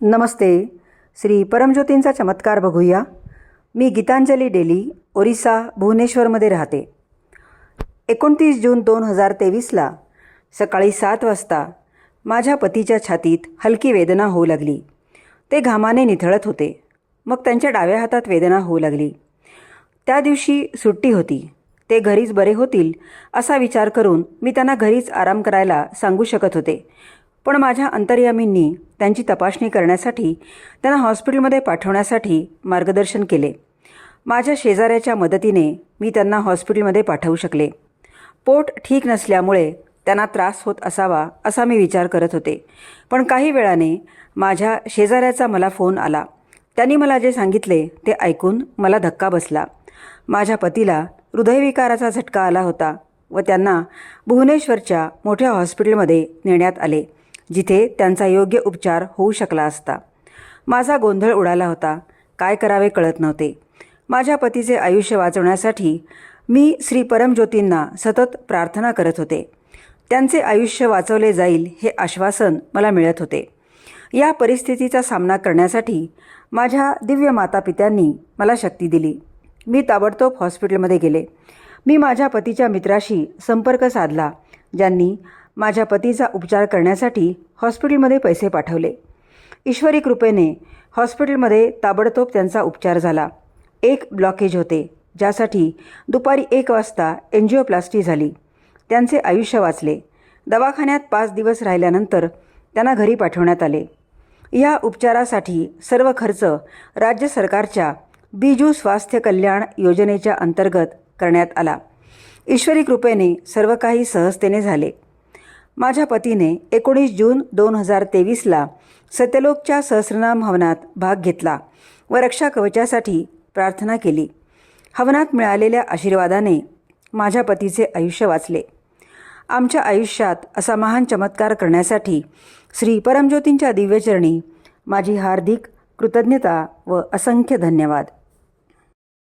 नमस्ते. श्री परमज्योतींचा चमत्कार बघूया. मी गीतांजली डेली ओरिसा भुवनेश्वरमध्ये राहते. एकोणतीस जून दोन हजार तेवीसला सकाळी सात वाजता माझ्या पतीच्या छातीत हलकी वेदना होऊ लागली. ते घामाने निथळत होते. मग त्यांच्या डाव्या हातात वेदना होऊ लागली. त्या दिवशी सुट्टी होती. ते घरीच बरे होतील असा विचार करून मी त्यांना घरीच आराम करायला सांगू शकत होते. पण माझ्या अंतर्यामींनी त्यांची तपासणी करण्यासाठी त्यांना हॉस्पिटलमध्ये पाठवण्यासाठी मार्गदर्शन केले. माझ्या शेजाऱ्याच्या मदतीने मी त्यांना हॉस्पिटलमध्ये पाठवू शकले. पोट ठीक नसल्यामुळे त्यांना त्रास होत असावा असा मी विचार करत होते. पण काही वेळाने माझ्या शेजाऱ्याचा मला फोन आला. त्यांनी मला जे सांगितले ते ऐकून मला धक्का बसला. माझ्या पतीला हृदयविकाराचा झटका आला होता व त्यांना भुवनेश्वरच्या मोठ्या हॉस्पिटलमध्ये नेण्यात आले. जिथे त्यांचा योग्य उपचार होऊ शकला असता. माझा गोंधळ उडाला होता. काय करावे कळत नव्हते. माझ्या पतीचे आयुष्य वाचवण्यासाठी मी श्री परमज्योतींना सतत प्रार्थना करत होते. त्यांचे आयुष्य वाचवले जाईल हे आश्वासन मला मिळत होते. या परिस्थितीचा सामना करण्यासाठी माझ्या दिव्य मातापित्यांनी मला शक्ती दिली. मी ताबडतोब हॉस्पिटलमध्ये गेले. मी माझ्या पतीच्या मित्राशी संपर्क साधला ज्यांनी माझ्या पतीचा उपचार करण्यासाठी हॉस्पिटलमध्ये पैसे पाठवले. ईश्वरी कृपेने हॉस्पिटलमध्ये ताबडतोब त्यांचा उपचार झाला. एक ब्लॉकेज होते ज्यासाठी दुपारी एक वाजता एन्जिओप्लास्टी झाली. त्यांचे आयुष्य वाचले. दवाखान्यात पाच दिवस राहिल्यानंतर त्यांना घरी पाठवण्यात आले. या उपचारासाठी सर्व खर्च राज्य सरकारच्या बिजू स्वास्थ्य कल्याण योजनेच्या अंतर्गत करण्यात आला. ईश्वरी कृपेने सर्व काही सहजतेने झाले. माझ्या पतीने एकोणीस जून दोन हजार तेवीसला सत्यलोकच्या सहस्रनाम हवनात भाग घेतला व रक्षा कवचासाठी प्रार्थना केली. हवनात मिळालेल्या आशीर्वादाने माझ्या पतीचे आयुष्य वाचले. आमच्या आयुष्यात असा महान चमत्कार करण्यासाठी श्री परमज्योतींच्या दिव्यचरणी माझी हार्दिक कृतज्ञता व असंख्य धन्यवाद.